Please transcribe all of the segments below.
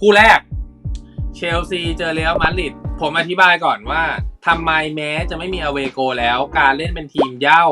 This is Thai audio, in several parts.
คู่แรก เชลซีเจอเรอัลมาดริดผมอธิบายก่อนว่าทำไมแม้จะไม่มีอเวโกแล้ว การเล่นเป็นทีมเย้า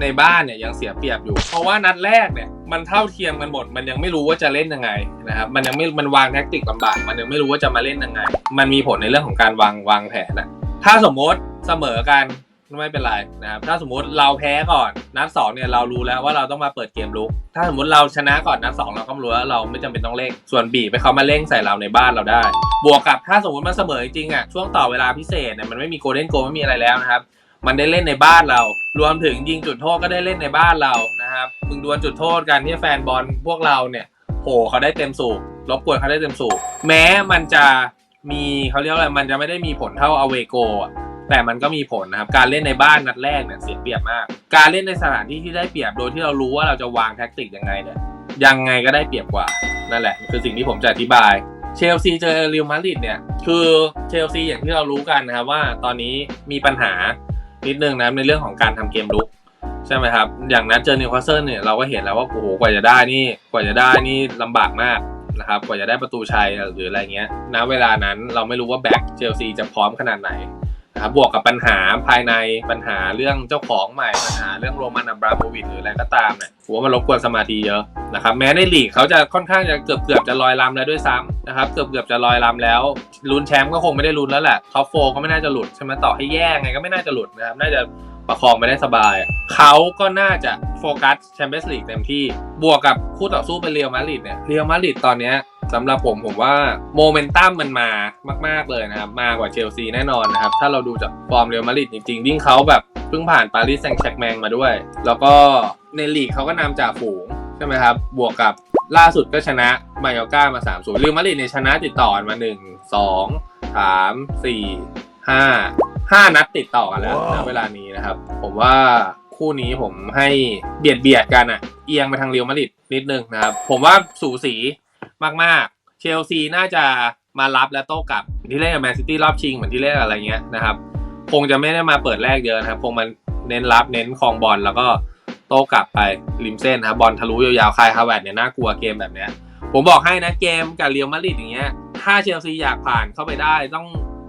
ในบ้านเนี่ยยังเสียเปรียบอยู่ เพราะว่านัดแรกเนี่ยมันเท่าเทียมกันหมด มันยังไม่รู้ว่าจะเล่นยังไงนะครับมันยังไม่มันวางแท็กติกลำบากมันยังไม่รู้ว่าจะมาเล่นยังไง มันมีผลในเรื่องของการวางวางแผนนะถ้าสมมติเสมอกัน ไม่เป็นไรนะครับถ้าสมมติเราแพ้ก่อนนัดสองเนี่ยเรารู้แล้วว่าเราต้องมาเปิดเกมลุก ถ้าสมมติเราชนะก่อนนัดสองเราก็รู้แล้วเราไม่จำเป็นต้องเร่ง ส่วนบีไปเขามาเร่งใส่เราในบ้านเราได้ บวกกับถ้าสมมติมันเสมอจริงๆอะช่วงต่อเวลาพิเศษเนี่ยมันไม่มีโกลเด้นโกไม่มีอะไรแล้วนะครับมันได้เล่นในบ้านเรา รวมถึงยิงจุดโทษก็ได้เล่นในบ้านเรานะครับมึงดวลจุดโทษกันที่แฟนบอลพวกเราเนี่ยโหเขาได้เต็มสูบรบกวนเขาได้เต็มสูบแม้มันจะมีเขาเรียกว่าอะไรมันจะไม่ได้มีผลเท่าอเวโกอะ แต่มันก็มีผลนะครับ การเล่นในบ้านนัดแรกเนี่ยเสียเปรียบมาก การเล่นในสถานที่ที่ได้เปรียบโดยที่เรารู้ว่าเราจะวางแท็กติกยังไงเนี่ยยังไงก็ได้เปรียบกว่านั่นแหละ คือสิ่งที่ผมจะอธิบายเชลซีเจอเรอัลมาดริดเนี่ยคือเชลซีอย่างที่เรารู้กันนะครับว่าตอนนี้มีปัญหานิดนึงนะในเรื่องของการทำเกมลุกใช่ไหมครับ อย่างนัดเจอนิวคาสเซิลเนี่ยเราก็เห็นแล้วว่าโอ้โหกว่าจะได้นี่กว่าจะได้นี่ลำบากมากนะครับกว่าจะได้ประตูชัยหรืออะไรเงี้ยณเวลานั้นเราไม่รู้ว่าแบ็กเชลซีจะพร้อมขนาดไหน นะครับบวกกับปัญหาภายในปัญหาเรื่องเจ้าของใหม่ปัญหาเรื่องโรมันอับราโมวิชหรืออะไรก็ตามเนี่ยผมว่ามันรบกวนสมาธิเยอะนะครับแม้ในลีกเขาจะค่อนข้างจะเกือบเกือบๆจะลอยลำแล้วด้วยซ้ำนะครับเกือบเกือบๆจะลอยลำแล้วลุ้นแชมป์ก็คงไม่ได้ลุ้นแล้วแหละท็อปโฟก็ไม่น่าจะหลุดใช่ไหมต่อให้แย่ไงก็ไม่น่าจะหลุดนะครับน่าจะประคองไปได้สบาย เขาก็น่าจะโฟกัสแชมเปี้ยนส์ลีกเต็มที่ บวกกับคู่ต่อสู้เป็นเรียวมาดริดเนี่ยเรียวมาดริดตอนเนี้ย สำหรับผมผมว่าโมเมนตัมมันมามาก ๆเลยนะครับ มากกว่าเชลซีแน่นอนนะครับ ถ้าเราดูจากฟอร์มเรียวมาดริดจริงๆวิ่งเขาแบบเพิ่งผ่านปารีสแซงต์แชร์กแมงมาด้วย แล้วก็ในลีกเขาก็นำจ่าฝูงใช่ไหมครับ บวกกับล่าสุดก็ชนะมายอร์ก้ามา3 0เรียวมาดริดเนี่ยชนะติดต่อกันมา 1 2 3 4 5 5 นัดติดต่อกันแล้วณเวลานี้นะครับ ผมว่าคู่นี้ผมให้เบียดเบียดกันอะเอียงไปทางเรียวมาดริดนิดนึงนะครับ ผมว่าสูสี มากๆ เชลซีน่าจะมารับและโต้กลับที่เล่นกับแมนซิตี้รอบชิงเหมือนที่เล่นอะไรเงี้ยนะครับคงจะไม่ได้มาเปิดแรกเยอะนะครับคงมันเน้นรับเน้นครองบอลแล้วก็โต้กลับไปริมเส้นนะครับบอลทะลุยาวๆคายฮาวเวิร์ดเนี่ยน่ากลัวเกมแบบเนี้ยผมบอกให้นะเกมกับเรียวมาดริดอย่างเงี้ยถ้าเชลซีอยากผ่านเข้าไปได้ต้อง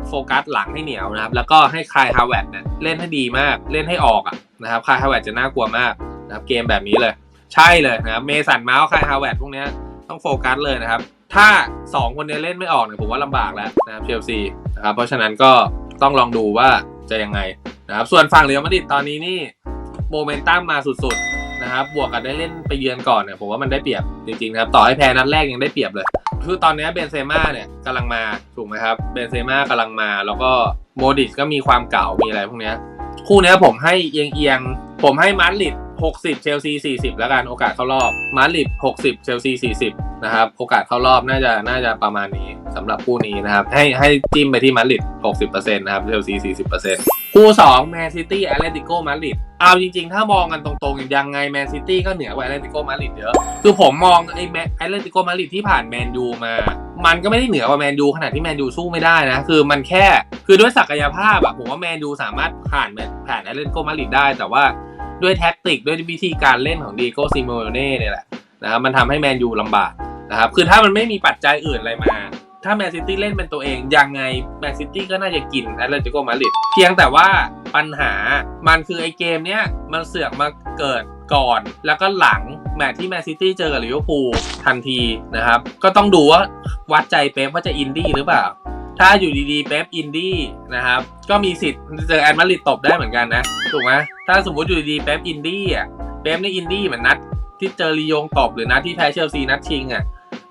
โฟกัสหลังให้เหนียวนะครับ แล้วก็ให้คายฮาวเวิร์ดเนี่ยเล่นให้ดีมากเล่นให้ออกอะนะครับคายฮาวเวิร์ดจะน่ากลัวมากนะครับเกมแบบนี้เลย ใช่เลยนะครับเมสันเมาส์คายฮาวเวิร์ดพวกเนี้ย ต้องโฟกัสเลยนะครับ ถ้า 2 คนนี้เล่นไม่ออกเนี่ยผมว่าลำบากแล้วนะครับเชลซีนะครับเพราะฉะนั้นก็ต้องลองดูว่าจะยังไงนะครับส่วนฝั่งเรียวมาดริดตอนนี้นี่โมเมนตัมมาสุดๆนะครับบวกกับได้เล่นไปเยือนก่อนเนี่ยผมว่ามันได้เปรียบจริงๆนะครับต่อให้แพ้นัดแรกยังได้เปรียบเลย คือตอนนี้เบนเซม่าเนี่ยกำลังมาถูกไหมครับเบนเซม่ากำลังมาแล้วก็โมดิชก็มีความเก่ามีอะไรพวกเนี้ยคู่นี้ผมให้เอียงเอียงๆผมให้มาดริด 60 เชลซี 40 แล้วกันโอกาสเข้ารอบมาดริด60 เชลซี 40 นะครับโอกาสเข้ารอบน่าจะน่าจะประมาณนี้สำหรับคู่นี้นะครับ ให้ให้จิ้มไปที่มาดริด60%นะครับเชลซี 40%คู่2แมนซิตี้แอตเลติโกมาดริดเอาจริงๆ ถ้ามองกันตรงๆ ยังไงแมนซิตี้ก็เหนือกว่าแอตเลติโกมาดริดเยอะ คือผมมองไอ้แอตเลติโกมาดริดที่ผ่านแมนยูมา มันก็ไม่ได้เหนือกว่าแมนยูขนาดที่แมนยูสู้ไม่ได้นะ คือมันแค่ คือด้วยศักยภาพอะผมว่าแมนยูสามารถผ่านแมนผ่านแอตเลติโกมาดริดได้ แต่ว่า ด้วยแท็กติกด้วยวิธีการเล่นของดีโก้ซิโมเน่เนี่ยแหละนะครับมันทำให้แมนยูลำบากนะครับคือถ้ามันไม่มีปัจจัยอื่นอะไรมา ถ้าแมนซิตี้เล่นเป็นตัวเองยังไงแมนซิตี้ก็น่าจะกินแอตเลติโกมาดริดเพียงแต่ว่าปัญหามันคือไอเกมเนี้ยมันเสือกมาเกิดก่อนแล้วก็หลังแมตช์ที่แมนซิตี้เจอกับลิเวอร์พูลทันทีนะครับ ก็ต้องดูว่าวัดใจเป๊ปว่าจะอินดี้หรือเปล่า ถ้าอยู่ดีๆเป๊ปอินดี้นะครับ ก็มีสิทธิ์เจอแอนมาริดตบได้เหมือนกันนะ ถูกไหมถ้าสมมติอยู่ดีๆเป๊ปอินดี้อะเป๊ปในอินดี้เหมือนนัด ที่เจอลียงตบหรือนัดที่แพ้เชลซีนัดชิงอะ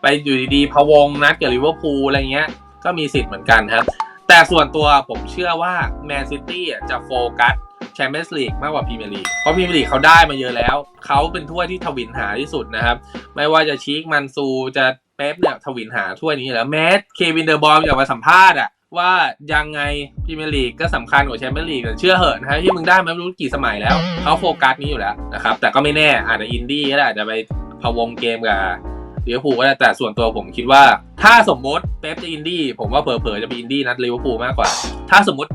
ไปอยู่ดีๆพะวงนัดกับลิเวอร์พูลอะไรเงี้ย ก็มีสิทธิ์เหมือนกันครับ แต่ส่วนตัวผมเชื่อว่าแมนซิตี้จะโฟกัสแชมเปี้ยนส์ลีกมากกว่าพรีเมียร์ลีก เพราะพรีเมียร์ลีกเขาได้มาเยอะแล้ว เขาเป็นถ้วยที่ทวินหาที่สุดนะครับ ไม่ว่าจะชีกมันซูจะ เป๊ปเนี่ยทวินหาถ้วยนี้แล้วแม้เควินเดอร์บอลอยากมาสัมภาษณ์อะว่ายังไงพรีเมียร์ลีกก็สำคัญกว่าแชมเปี้ยนลีกแต่เชื่อเหอะนะฮะที่มึงได้มาไม่รู้กี่สมัยแล้วเขาโฟกัสนี้อยู่แล้วนะครับ แต่ก็ไม่แน่อาจจะอินดี้ก็ได้อาจจะไปพะวงเกมกับลิเวอร์พูลก็ได้แต่ส่วนตัวผมคิดว่า ถ้าสมมติเป๊ปจะอินดี้ผมว่าเผลอๆจะเป็นอินดี้นัดลิเวอร์พูลมากกว่า ถ้าสมมติ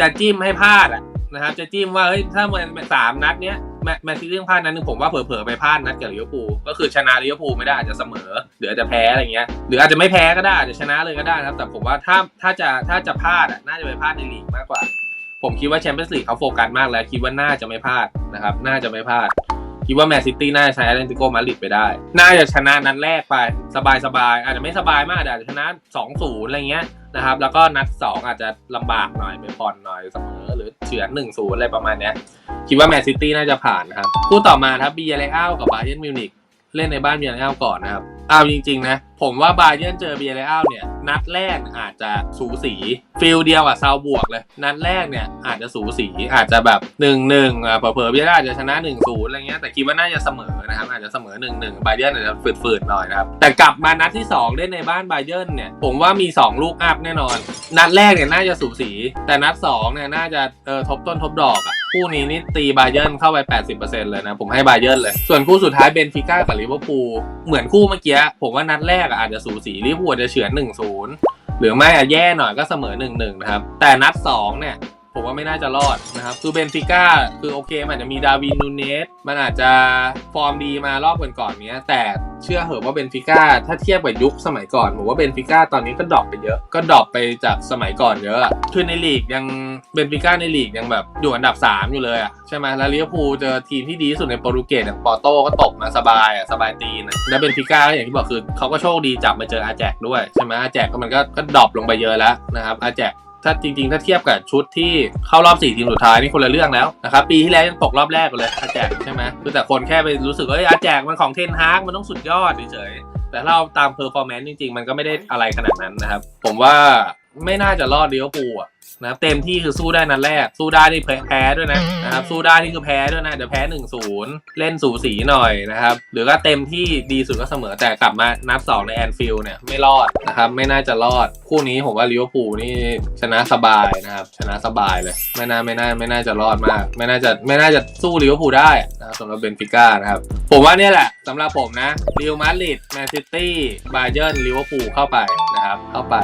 จะจิ้มให้พลาดอะนะครับจะจิ้มว่าเฮ้ยถ้ามันสามนัดเนี้ย แมแมนซิตี้ต้องพลาดนัดหนึงผมว่าเผลอๆไปพลาดนัดกับลิเวอร์พูลก็คือชนะลิเวอร์พูลไม่ได้อาจจะเสมอหรืออาจจะแพ้อะไรเงี้ยหรืออาจจะไม่แพ้ก็ได้อาจจะชนะเลยก็ได้นะครับ แต่ผมว่าถ้าถ้าจะถ้าจะพลาดอะน่าจะไปพลาดในลีกมากกว่า ผมคิดว่าแชมเปี้ยนส์ลีกเขาโฟกัสมากแล้ว คิดว่าน่าจะไม่พลาดนะครับน่าจะไม่พลาดคิดว่าแมนซิตี้น่าจะใช้แอตเลติโกมาดริดไปได้ น่าจะชนะนัดแรกไป สบายๆ อาจจะไม่สบายมากแต่อาจจะชนะ 2-0 อะไรเงี้ยนะครับ แล้วก็นัด 2 อาจจะลำบากหน่อยไปผ่อนหน่อยเสมอหรือเฉือน1-0 อะไรประมาณเนี้ย คิดว่าแมนซิตี้น่าจะผ่านนะครับ คู่ต่อมาครับบีเอเลอากับบาเยนมิวนิกเล่นในบ้านบีเอเลอาก่อนนะครับเอาจริงๆนะ ผมว่าบาเย r n เจอบีเอเลอาเนี่ย นัดแรกอาจจะสูสีฟิลเดียวกับซาวบวกเลย นัดแรกเนี่ยอาจจะสูสีอาจจะแบบ1นึ่งหนึ่งอะเผลอๆบีเอเลอาจจะชนะ1นศูนย์อะไรเงี้ยแต่คิดว่าน่าจะเสมอนะครับอาจจะเสมอ1นึ่งหนึ่งบาเย r n อาจจะฝืดๆหน่อยนะครับแต่กลับมานัดที่ 2 เล่นในบ้านบาเย r n เนี่ยผมว่ามี 2 ลูกอัพแน่นอน นัดแรกเนี่ยน่าจะสูสี แต่นัด2เนี่ยน่าจะเออทบต้นทบดอกอะ คู่นี้นี่ตีบาเยิร์นเข้าไป 80%เลยนะ ผมให้บาเยิร์นเลย ส่วนคู่สุดท้ายเบนฟิก้ากับลิเวอร์พูลเหมือนคู่เมื่อกี้ผมว่านัดแรกอาจจะสูสีลิเวอร์พูลจจะเฉือน1-0หรือไม่อะแย่หน่อยก็เสมอ1-1นะครับแต่นัด2เนี่ย ผมว่าไม่น่าจะรอดนะครับคือเบนฟิก้าคือโอเค มันจะมีดาวินนูเนสมันอาจจะฟอร์มดีมารอบก่อนๆเนี้ย แต่เชื่อเหอะว่าเบนฟิก้าถ้าเทียบกับยุคสมัยก่อนผมว่าเบนฟิก้าตอนนี้ก็ดรอปไปเยอะ ก็ดรอปไปจากสมัยก่อนเยอะอะคือในลีกยังเบนฟิก้าในลีกยังแบบอยู่อันดับ 3 อยู่เลยอะใช่ไหมแล้วลิเวอร์พูลเจอทีมที่ดีที่สุดในโปรตุเกสอย่างปอโต้ก็ตกมาสบายอะสบายตีนะแล้วเบนฟิก้าอย่างที่บอกคือเขาก็โชคดีจับมาเจออาแจกด้วยใช่ไหมอาแจกก็มันก็ก็ดรอปลงไปเยอะแล้วนะครับอาแจก ถ้าจริง ๆ ถ้าเทียบกับชุดที่เข้ารอบ4ทีมสุดท้ายนี่คนละเรื่องแล้วนะครับปีที่แล้วยังตกรอบแรกกันเลยอาแจกใช่ไหมคือแต่คนแค่ไปรู้สึกว่าเอ้ยอาแจกมันของเทนฮากมันต้องสุดยอดเฉยๆแต่ถ้าเราตามเพอร์ฟอร์แมนซ์จริง ๆ มันก็ไม่ได้อะไรขนาดนั้นนะครับผมว่า ไม่น่าจะรอดเดียวปูลอะนะครับเต็มที่คือสู้ได้นัดแรก สู้ได้นี่แพ้ด้วยนะนะครับสู้ได้นี่คือแพ้ด้วยนะเดี๋ยวแพ้1นศูนย์เล่นสูสีหน่อยนะครับหรือก็เต็มที่ดีสุดก็เสมอแต่กลับมานัดสองในแอนฟิลเนี่ยไม่รอดนะครับไม่น่าจะรอด คู่นี้ผมว่าลิเวอร์พูลนี่ชนะสบายนะครับชนะสบายเลยไม่น่าไม่น่าไม่น่าจะรอดมาก ไม่น่าจะไม่น่าจะสู้ลิเวอร์พูลได้นะครับสำหรับเบนฟิก้านะครับผมว่าเนี่ยแหละสำหรับผมนะเรอัลมาดริดแมนซิตี้บาเยิร์นลิเวอร์พูลเข้าไปนะครับเข้าไป